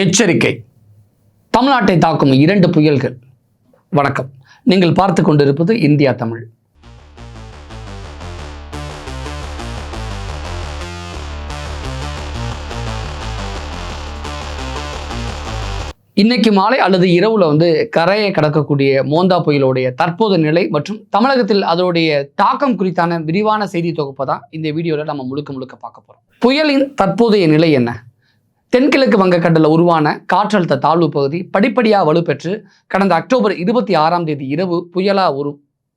எச்சரிக்கை. தமிழ்நாட்டை தாக்கும் இரண்டு புயல்கள். வணக்கம். நீங்கள் பார்த்து கொண்டிருப்பது இந்தியா தமிழ். இன்னைக்கு மாலை அல்லது இரவுல வந்து கரையை கடக்கக்கூடிய மோந்தா புயலுடைய தற்போது நிலை மற்றும் தமிழகத்தில் அதனுடைய தாக்கம் குறித்தான விரிவான செய்தி தொகுப்பை தான் இந்த வீடியோவில் நம்ம முழுக்க முழுக்க பார்க்க போறோம். புயலின் தற்போதைய நிலை என்ன? தென்கிழக்கு வங்கக்கடலில் உருவான காற்றழுத்த தாழ்வு பகுதி படிப்படியாக வலுப்பெற்று கடந்த அக்டோபர் இருபத்தி ஆறாம் தேதி இரவு புயலாக உரு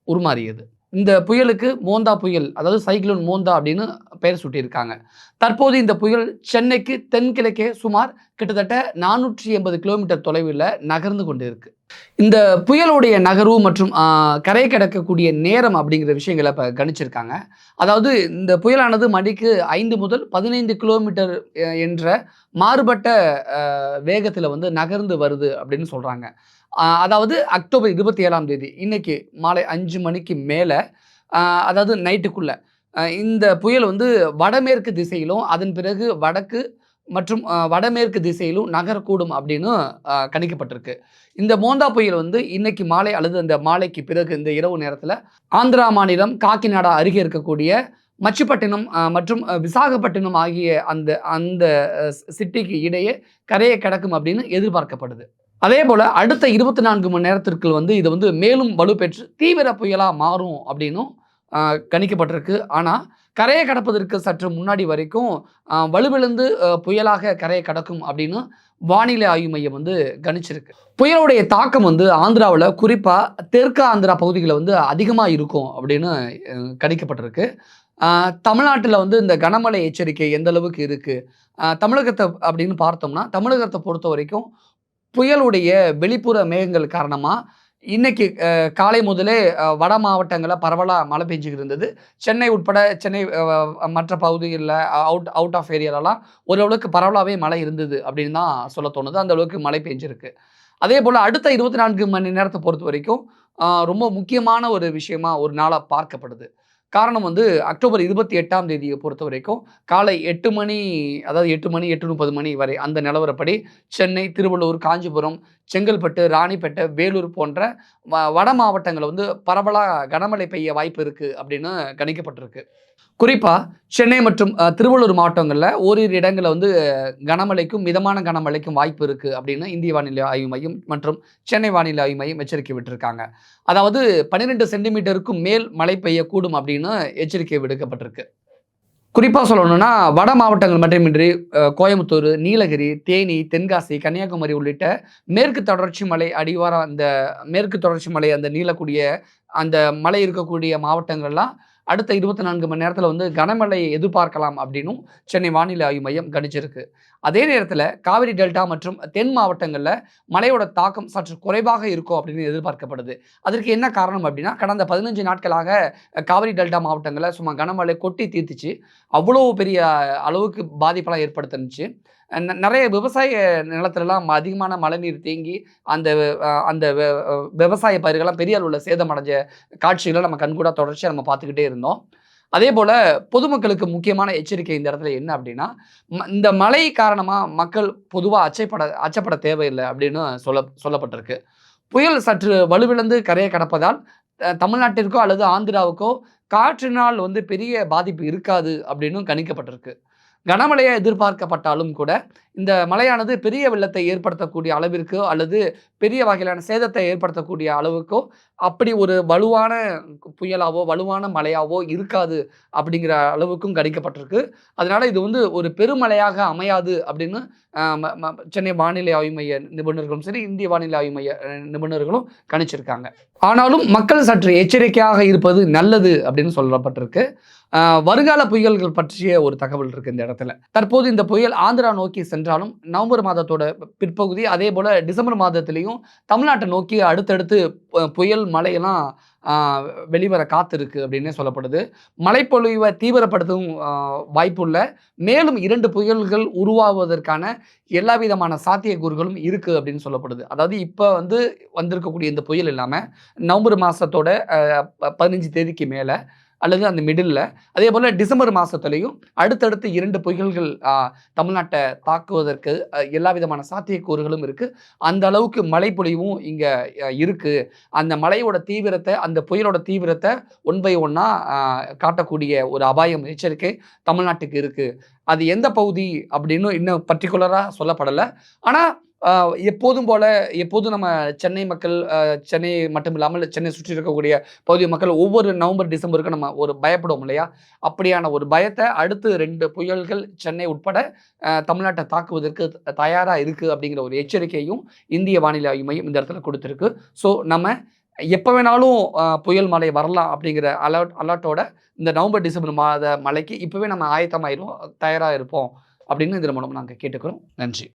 உருமாறியது. இந்த புயலுக்கு மோந்தா புயல் அதாவது சைக்ளோன் மோந்தா அப்படின்னு பெயர் சூட்டியிருக்காங்க. தற்போது இந்த புயல் சென்னைக்கு தென்கிழக்கே சுமார் கிட்டத்தட்ட நானூற்றி எண்பது கிலோமீட்டர் தொலைவில் நகர்ந்து கொண்டு இருக்கு இந்த புயலுடைய நகர்வு மற்றும் கரை கிடக்கக்கூடிய நேரம் அப்படிங்கிற விஷயங்களை இப்போ கணிச்சிருக்காங்க. அதாவது இந்த புயலானது மணிக்கு ஐந்து முதல் பதினைந்து கிலோமீட்டர் என்ற மாறுபட்ட வேகத்தில் வந்து நகர்ந்து வருது அப்படின்னு சொல்கிறாங்க அதாவது அக்டோபர் இருபத்தி ஏழாம் தேதி இன்றைக்கி மாலை அஞ்சு மணிக்கு மேலே அதாவது நைட்டுக்குள்ளே. இந்த புயல் வந்து வடமேற்கு திசையிலும் அதன் பிறகு வடக்கு மற்றும் வடமேற்கு திசையிலும் நகரக்கூடும் அப்படின்னு கணிக்கப்பட்டிருக்கு. இந்த மோந்தா புயல் வந்து இன்னைக்கு மாலை அல்லது அந்த மாலைக்கு பிறகு இந்த இரவு நேரத்தில் ஆந்திரா மாநிலம் காக்கிநாடா அருகே இருக்கக்கூடிய மச்சுப்பட்டினம் மற்றும் விசாகப்பட்டினம் ஆகிய அந்த அந்த சிட்டிக்கு இடையே கரையை கிடக்கும் அப்படின்னு எதிர்பார்க்கப்படுது. அதே போல் அடுத்த இருபத்தி நான்கு மணி நேரத்திற்கு வந்து இது வந்து மேலும் வலுப்பெற்று தீவிர புயலாக மாறும் அப்படின்னும் கணிக்கப்பட்டிருக்கு. ஆனால் கரையை கடப்பதற்கு சற்று முன்னாடி வரைக்கும் வலுவிழுந்து வலுவிழந்து புயலாக கரையை கடக்கும் அப்படின்னு வானிலை ஆய்வு மையம் வந்து கணிச்சிருக்கு. புயலுடைய தாக்கம் வந்து ஆந்திராவில் குறிப்பாக தெற்கு ஆந்திரா பகுதிகளில் வந்து அதிகமாக இருக்கும் அப்படின்னு கணிக்கப்பட்டிருக்கு. தமிழ்நாட்டில் வந்து இந்த கனமழை எச்சரிக்கை எந்த அளவுக்கு இருக்குது தமிழகத்தை அப்படின்னு பார்த்தோம்னா தமிழகத்தை பொறுத்த வரைக்கும் புயலுடைய வெளிப்புற மேகங்கள் காரணமாக இன்னைக்கு காலை முதலே வட மாவட்டங்களில் பரவலாக மழை பெஞ்சுக்கிட்டு இருந்தது சென்னை உட்பட சென்னை மற்ற பகுதிகளில் அவுட் அவுட் ஆஃப் ஏரியாலலாம் ஓரளவுக்கு பரவலாகவே மழை இருந்தது அப்படின்னு தான் சொல்ல தோணுது. அந்த அளவுக்கு மழை பெஞ்சிருக்கு. அதே போல் அடுத்த இருபத்தி நான்கு மணி நேரத்தை பொறுத்த வரைக்கும் ரொம்ப முக்கியமான ஒரு விஷயமா ஒரு நாளாக பார்க்கப்படுது. காரணம் வந்து அக்டோபர் இருபத்தி எட்டாம் தேதியை பொறுத்த வரைக்கும் காலை எட்டு மணி அதாவது எட்டு மணி எட்டு முப்பது மணி வரை அந்த நிலவரப்படி சென்னை திருவள்ளூர் காஞ்சிபுரம் செங்கல்பட்டு ராணிப்பேட்டை வேலூர் போன்ற வ- வட மாவட்டங்களில் வந்து பரவலாக கனமழை பெய்ய வாய்ப்பு இருக்குது அப்படின்னு கணிக்கப்பட்டிருக்கு. குறிப்பாக சென்னை மற்றும் திருவள்ளூர் மாவட்டங்களில் ஓரிரு இடங்களில் வந்து கனமழைக்கும் மிதமான கனமழைக்கும் வாய்ப்பு இருக்குது அப்படின்னு இந்திய வானிலை ஆய்வு மையம் மற்றும் சென்னை வானிலை ஆய்வு மையம் எச்சரிக்கை விட்டிருக்காங்க. அதாவது பன்னிரெண்டு சென்டிமீட்டருக்கும் மேல் மழை பெய்யக்கூடும் அப்படின்னு எச்சரிக்கை விடுக்கப்பட்டிருக்கு. குறிப்பாக சொல்லணும்னா வட மாவட்டங்கள் மட்டுமின்றி கோயம்புத்தூர் நீலகிரி தேனி தென்காசி கன்னியாகுமரி உள்ளிட்ட மேற்கு தொடர்ச்சி மலை அடிவாரம் அந்த மேற்கு தொடர்ச்சி மலை அந்த நீளக்கூடிய அந்த மலை இருக்கக்கூடிய மாவட்டங்கள்லாம் அடுத்த இருபத்தி நான்கு மணி நேரத்தில் வந்து கனமழையை எதிர்பார்க்கலாம் அப்படின்னும் சென்னை வானிலை ஆய்வு மையம் கணிச்சிருக்கு. அதே நேரத்தில் காவிரி டெல்டா மற்றும் தென் மாவட்டங்களில் மழையோட தாக்கம் சற்று குறைவாக இருக்கும் அப்படின்னு எதிர்பார்க்கப்படுது. அதற்கு என்ன காரணம் அப்படின்னா கடந்த பதினஞ்சு நாட்களாக காவிரி டெல்டா மாவட்டங்களில் சும்மா கனமழை கொட்டி தீர்த்துச்சு. அவ்வளோ பெரிய அளவுக்கு பாதிப்பெல்லாம் ஏற்படுத்தினுச்சு. நிறைய விவசாய நிலத்துலலாம் அதிகமான மழைநீர் தேங்கி அந்த அந்த விவசாய பயிர்கள்லாம் பெரிய அளவில் சேதமடைஞ்ச காட்சிகளை நம்ம கண்கூடாக தொடர்ச்சியாக நம்ம பார்த்துக்கிட்டே இருந்தோம். அதே போல் பொதுமக்களுக்கு முக்கியமான எச்சரிக்கை இந்த இடத்துல என்ன அப்படின்னா ம- இந்த மழை காரணமாக மக்கள் பொதுவாக அச்சைப்பட அச்சப்பட தேவையில்லை அப்படின்னு சொல்ல சொல்லப்பட்டிருக்கு. புயல் சற்று வலுவிழந்து கரையை கடப்பதால் தமிழ்நாட்டிற்கோ அல்லது ஆந்திராவுக்கோ காற்றினால் வந்து பெரிய பாதிப்பு இருக்காது அப்படின்னு கணிக்கப்பட்டிருக்கு. கனமழையை எதிர்பார்க்கப்பட்டாலும் கூட இந்த மழையானது பெரிய வெள்ளத்தை ஏற்படுத்தக்கூடிய அளவிற்கோ அல்லது பெரிய வகையிலான சேதத்தை ஏற்படுத்தக்கூடிய அளவுக்கோ அப்படி ஒரு வலுவான புயலாவோ வலுவான மழையாவோ இருக்காது அப்படிங்கிற அளவுக்கும் கணிக்கப்பட்டிருக்கு. அதனால இது வந்து ஒரு பெருமழையாக அமையாது அப்படின்னு சென்னை வானிலை ஆய்வு மைய நிபுணர்களும் சரி இந்திய வானிலை ஆய்வு மைய நிபுணர்களும் கணிச்சிருக்காங்க. ஆனாலும் மக்கள் சற்று எச்சரிக்கையாக இருப்பது நல்லது அப்படின்னு சொல்லப்பட்டிருக்கு. வருங்கால புயல்கள் பற்றிய ஒரு தகவல் இருக்கு இந்த இடத்துல. தற்போது இந்த புயல் ஆந்திரா நோக்கி என்றாலும் நவம்பர் மாதத்தோட பிற்பகுதி அதே போல் டிசம்பர் மாதத்துலேயும் தமிழ்நாட்டை நோக்கி அடுத்தடுத்து புயல் மழையெல்லாம் வெளிவர வெளிவர காத்திருக்கு அப்படின்னே சொல்லப்படுது. மழைப்பொழிவை தீவிரப்படுத்தும் வாய்ப்புள்ள மேலும் இரண்டு புயல்கள் உருவாவதற்கான எல்லா விதமான சாத்தியக்கூறுகளும் இருக்கு அப்படின்னு சொல்லப்படுது. அதாவது இப்போ வந்து வந்திருக்கக்கூடிய இந்த புயல் இல்லாமல் நவம்பர் மாதத்தோட பதினஞ்சு தேதிக்கு மேலே அல்லது அந்த மிடில் அதே போல் டிசம்பர் மாதத்துலேயும் அடுத்தடுத்து இரண்டு புயல்கள் தமிழ்நாட்டை தாக்குவதற்கு எல்லா விதமான சாத்தியக்கூறுகளும் இருக்குது அந்த அளவுக்கு மழை பொழிவும் இங்கே இருக்குது அந்த மழையோட தீவிரத்தை அந்த புயலோட தீவிரத்தை ஒன் பை ஒன்னாக காட்டக்கூடிய ஒரு அபாயம் எச்சரிக்கை தமிழ்நாட்டுக்கு இருக்குது அது எந்த பகுதி அப்படின்னு இன்னும் பர்டிகுலராக சொல்லப்படலை. ஆனால் எப்போதும் போல எப்போதும் நம்ம சென்னை மக்கள் சென்னை மட்டும் இல்லாமல் சென்னை சுற்றி இருக்கக்கூடிய பகுதி மக்கள் ஒவ்வொரு நவம்பர் டிசம்பருக்கு நம்ம ஒரு பயப்படுவோம் இல்லையா? அப்படியான ஒரு பயத்தை அடுத்து ரெண்டு புயல்கள் சென்னை உட்பட தமிழ்நாட்டை தாக்குவதற்கு தயாராக இருக்குது அப்படிங்கிற ஒரு எச்சரிக்கையும் இந்திய வானிலை ஆய்வு மையம் இந்த இடத்துல கொடுத்துருக்கு. ஸோ நம்ம எப்போ வேணாலும் புயல் மழை வரலாம் அப்படிங்கிற அலர்ட் அலர்ட்டோட இந்த நவம்பர் டிசம்பர் மாத மழைக்கு இப்போவே நம்ம ஆயத்தமாயிரும் தயாராக இருப்போம் அப்படின்னு இதன் மூலம் நாங்கள் கேட்டுக்கிறோம். நன்றி.